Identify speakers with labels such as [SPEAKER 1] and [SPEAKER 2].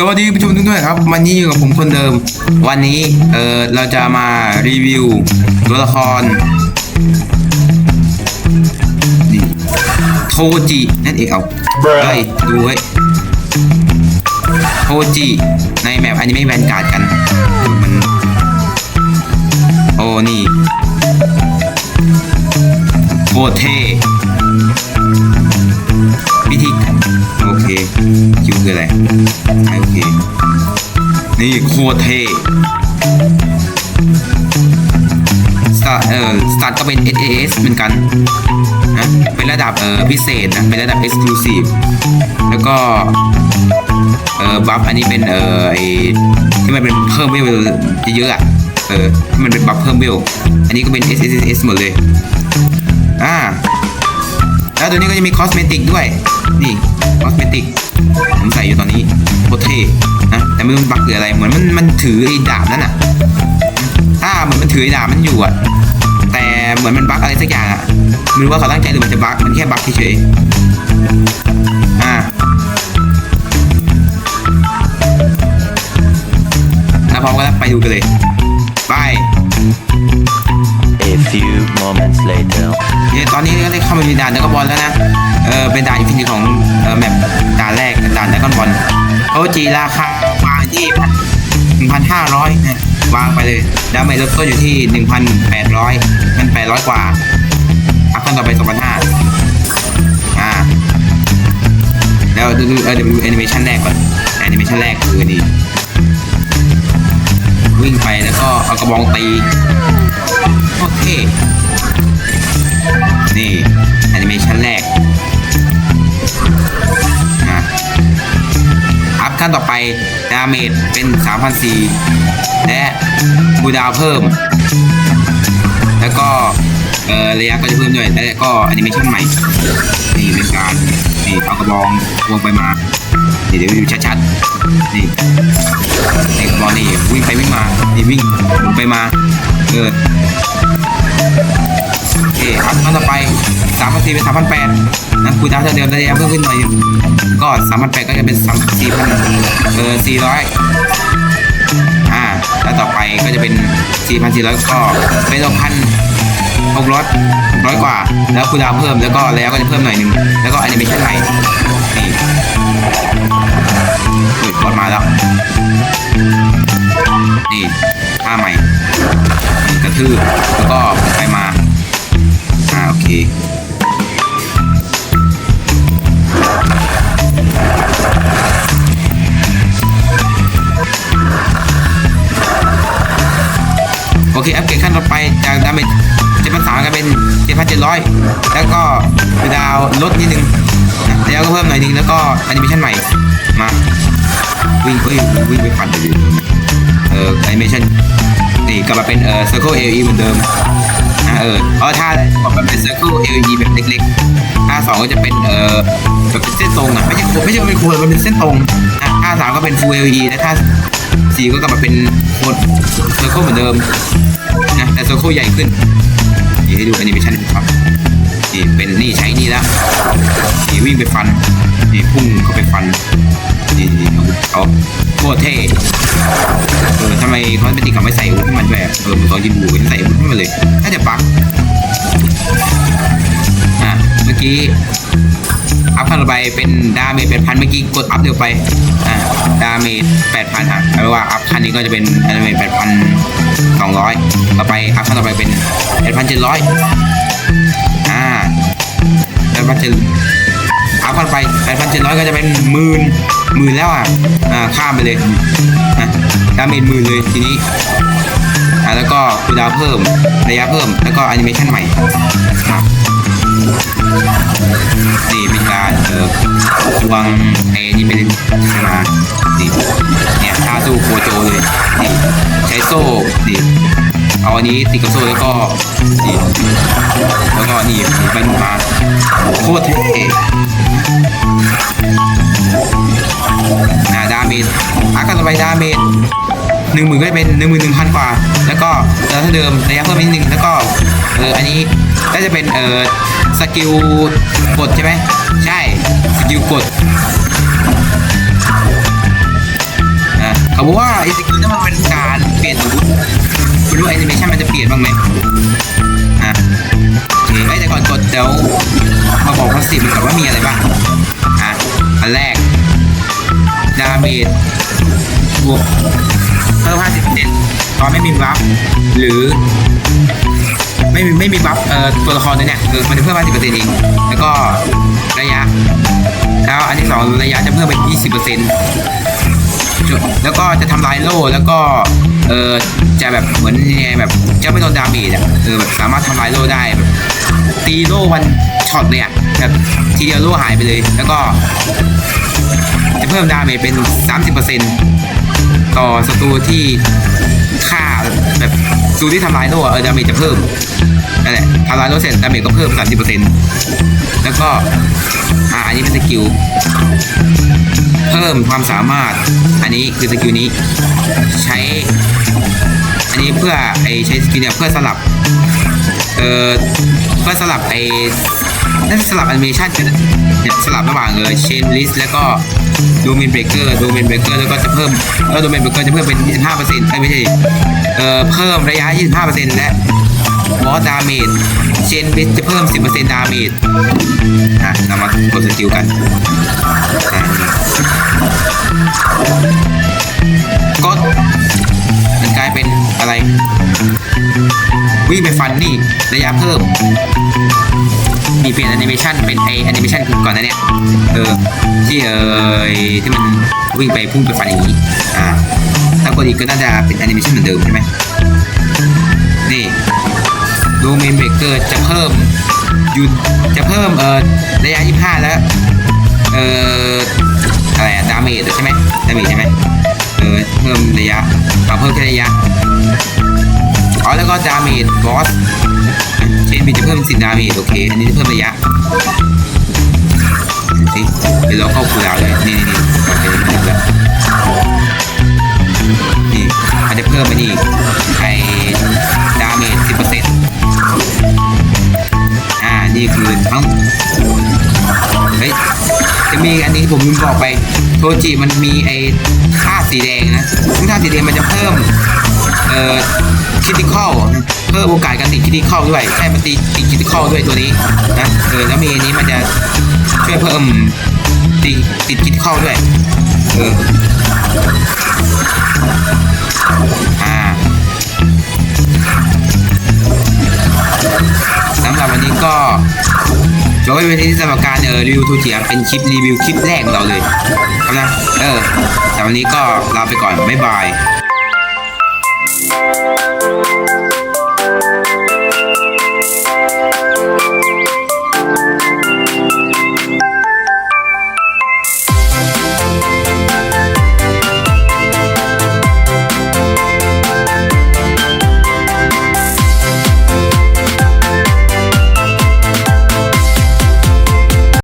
[SPEAKER 1] สวัสดีผู้ชมทุกท่านครับ วันนี้อยู่กับผมคนเดิม วันนี้เออเราจะมารีวิวตัวละครนี่โทจินั่นเองเอาเฮ้ยดูเว้ยโทจิในแมปอนิเมะแวนการ์ดกันมันโอ้นี่โคตรเท่วิธีโอ เคคิวคืออะไรโอเค นี่โคตรเท่สตาร์เอ่อสตาร์ก็เป็น SAS เหมือนกันนะเป็นระดับเอ่อพิเศษนะ เป็นระดับ Exclusive แล้วก็เอ่อบัฟอันนี้เป็นเอ่อไอที่มันเป็นเพิ่มเวลเยอะๆอะเออที่มันเป็นบัฟเพิ่มเวลอันนี้ก็เป็น SSS หมดเลยอ่าแล้วตัวนี้ก็จะมีคอสเมติกด้วย นี่ คอสเมติกผมใส่อยู่ตอนนี้โคตรเท่นะแต่ไม่รู้มันบักคืออะไรเหมือนมันมันถือไอ้ดาบนั่นอะถ้าเหมือนมันถือไอ้ดาบมันอยู่อะแต่เหมือนมันบักอะไรสักอย่างอะไม่รู้ว่าเขาตั้งใจหรือมันจะบักมันแค่บักเฉยๆอ่าแล้วพร้อมกันแล้วไปดูกันเลย จีราคาวางที่หนึ่งพันห้าร้อยวางไปเลยดาเมจเริ่มต้นอยู่ที่หนึ่งพันแปดร้อยมันแปดร้อยกว่าอัพขั้นต่อไปสองพันห้าอ่าแล้วดูดูเออดูแอนิเมชันแรกก่อนแอนิเมชันแรกคือนี่วิ่งไปแล้วก็เอากระบองตี นต่อไปดาเมจเป็น3,400และบูดาวเพิ่ม แล้วก็เออระยะก็จะเพิ่มด้วยแล้วก็แอนิเมชันใหม่นี่เป็นการนี่เอากระบองวงไปมาเดี๋ยวดูชัดๆนี่นี่กระบองนี่วิ่งไปวิ่งมานี่วิ่งหมุนไปมาเออ อเคครับขั้นต่อไปสามพันสี่เป็นสามพันแปดนะคูดาวเท่าเดิมระยะเพิ่มขึ้นหน่อยก็สามพันแปดก็จะเป็นสามสี่พันเออสี่ร้อยอ่าแล้วต่อไปก็จะเป็นสี่พันสี่ร้อยก็เป็นหกพันหกร้อยร้อยกว่า แล้วคูดาวเพิ่มแล้วก็ระยะก็จะเพิ่มหน่อยหนึ่งแล้วก็แอนิเมชันใหม่นี่อุ้ยกดมาแล้วนี่ท่าใหม่กระทืบแล้วก็ไปมาาโอเคโอเค อัปเกรดขั้นต่อไปจากดาเมจเจ็ดพันสามก็เป็นเจ็ดพันเจ็ดร้อยแล้วก็ดาวลดนิดนึงแล้วก็เพิ่มหน่อยนึงแล้วก็แอนิเมชันใหม่มาวิ่งเอ้ยวิ่งไปฟันไปดิเออแอนิเมชันนี่กลับมาเป็นเออ Circle AE เหมือนเดิม นะเออเออถ้าบอกแบบเป็น circle LED แบบเล็กๆท่าสองก็จะเป็นเออแบบเป็นเส้นตรงอะไม่ใช่ไม่ใช่เป็นโค้ดมันเป็นเส้นตรงนะท่าสามก็เป็น full LED และท่าสี่ก็กลับมาเป็นโค้ด circle เหมือนเดิมนะแต่ circle ใหญ่ขึ้นนี่ให้ดูแอนิเมชันครับนี่เป็นนี่ใช้นี่แล้วนี่วิ่งไปฟัน นี่พุ่งเข้าไปฟันนี่นี่เอาเอาโคตรเท่เออทำไมเขาเป็นติกกับไม่ใส่อาวุธให้มันแบบเออเหมือนตอนยิงบูไม่ใส่อาวุธให้มันเลยน่าจะปักอะเมื่อกี้อัพขั้นต่อไปเป็นดาเมจแปดพันเมื่อกี้กดอัพเร็วไปอะดาเมจแปดพันอะแปลว่าอัพขั้นนี้ก็จะเป็นดาเมจแปดพันสองร้อยต่อไปอัพขั้นต่อไปเป็นแปดพันเจ็ดร้อยอ่าแปดพันเจ็ด อัพกันไป8,700ก็จะเป็นหมื่นหมื่นแล้วอะอ่าข้ามไปเลยนะดาเมจหมื่นเลยทีนี้อ่าแล้วก็คูดาวเพิ่มระยะเพิ่มแล้วก็แอนิเมชันใหม่ครับนี่เป็นการเออวางไอ้นี่เป็นมานี่เนี่ยท่าสู้โคโจเลยนี่ใช้โซ่นี่เอาอันนี้ติดกับโซ่แล้วก็นี่แล้วก็นี่ไปหมุนมาโคตรเท่ นะดาเมจอากันต่อไปดาเมจหนึ่งหมื่นก็จะเป็นหนึ่งหมื่นหนึ่งพันกว่า แล้วก็เท่าเดิมระยะเพิ่มนิดนึงแล้วก็เอออันนี้ก็จะเป็นเออสกิลกดใช่ไหมใช่สกิลกดเขาบอกว่าไอ้สกิลนั้นมันเป็นการเปลี่ยนอาวุธไม่รู้แอนิเมชันมันจะเปลี่ยนบ้างไหมอะโอเคเอ้ยแต่ก่อนกดเดี๋ยวมาบอกคอนสิมันก่อนว่ามีอะไรบ้าง อันแรก ดาเมจบวกเพิ่ม50%ตอนไม่มีบัฟหรือ ไม่มีไม่มีบัฟเอ่อตัวละครเนี้ยคือมันจะเพิ่ม50%เอง แล้วก็ระยะ แล้วอันที่สองระยะจะเพิ่มเป็น20%แล้วก็จะทำลายโล่แล้วก็เออจะแบบเหมือนยังไงแบบจะไม่โดนดาเมจอะเออแบบสามารถทำลายโล่ได้แบบตีโล่วันช็อตเลยอะ แบบทีเดียวโล่วหายไปเลย แล้วก็จะเพิ่มดาเมจเป็น 30%ต่อศัตรูที่ฆ่าแบบศัตรูที่ทำลายโล่อะเออดาเมจจะเพิ่มนั่นแหละทำลายโล่เสร็จดาเมจก็เพิ่ม 30%แล้วก็อ่าอันนี้เป็นสกิลเพิ่มความสามารถ อันนี้คือสกิลนี้ ใช้ อันนี้เพื่อไอใช้สกิลเนี่ยเพื่อสลับเอ่อเพื่อสลับไอ น่าจะสลับแอนิเมชันกันเนี่ยสลับระหว่างเออเชนลิสแล้วก็ดเมนเบรกเกอร์ดเมนเบรกเกอร์แล้วก็จะเพิ่มแล้วดเมนเบรกเกอร์จะเพิ่มเป็น 25%เอ้ยไม่ใช่เอ่อเพิ่มระยะ 25%และวอสดาเมจเชนลิสจะเพิ่ม 10%ดาเมจอะเรามากดสกิลกันกดมันกลายเป็นอะไร วิ่งไปฟันนี่ระยะเพิ่ม มีเปลี่ยนแอนิเมชันเป็นไอแอนิเมชันก่อนนะเนี่ย เออ ที่เออที่มันวิ่งไปพุ่งไปฟันอย่างนี้ อ่า ถ้ากดอีกก็น่าจะเป็นแอนิเมชันเหมือนเดิมใช่ไหมนี่ดูเมนเบรกเกอร์จะเพิ่มยุนจะเพิ่มเอ่อระยะ 25 แล้ว เอออะไรอะดาเมจใช่ไหมดาเมจใช่ไหมเออเพิ่มระยะเอเพิ่มแค่ระยะ อ๋อแล้วก็ดาเมจบอสเชนบีจะเพิ่มสิดาเมจโอเค อันนี้จะเพิ่มระยะสิเดี๋ยวเราเข้าคูลดาวเลย นี่นี่นี่โอเคนี่แล้วนี่มันจะเพิ่มไปนี่ไอดาเมจสิบเปอร์เซ็นต์อ่า นี่คือทั้งเฮ้ยจะมีอันนี้ผมลืมบอกไป โทจิมันมีไอค่าสีแดงนะซึ่งค่าสีแดงมันจะเพิ่ม เอ่อคิติคอลเพิ่มโอกาสการติดคิติคอลด้วยใช่มันติดติดคิติคอลด้วยตัวนี้นะเออแล้วมีอันนี้มันจะช่วยเพิ่มติดติดคิติคอลด้วยเอออ่าสำหรับวันนี้ก็จบไปเป็นที่สำหรับการเออรีวิวทูเจียเป็นคลิปรีวิวคลิปแรกของเราเลยครับนะเออแต่วันนี้ก็ลาไปก่อน บ๊ายบาย
[SPEAKER 2] Thank you.